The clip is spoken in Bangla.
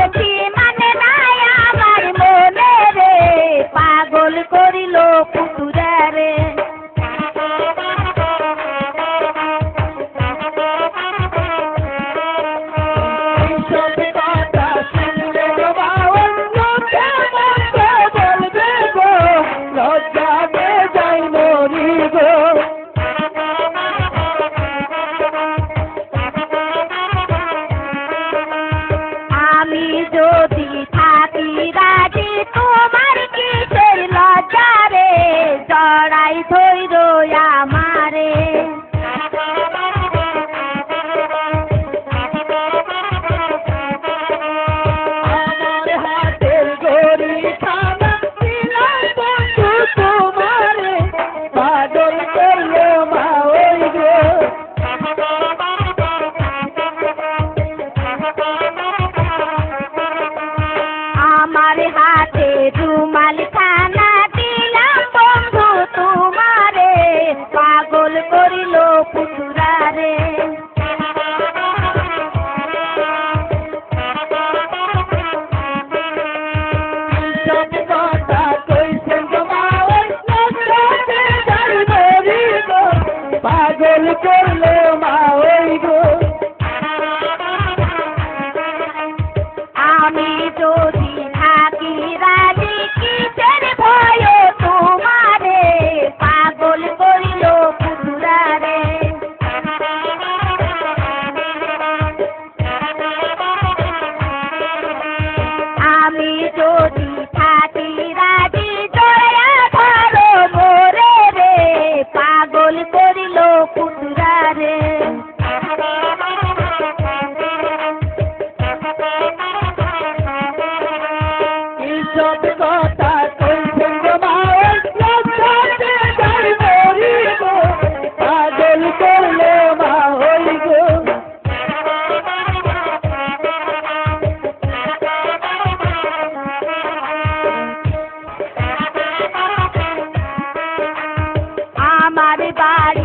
The team. আমি যদি থাকি, রাজি কিসের ভয় তোমারে? পাগল করিল পুতুরারে আমি যদি থাকি, রাজি দয়া ধরো মোরে রে পাগল করিল পুতুরারে body.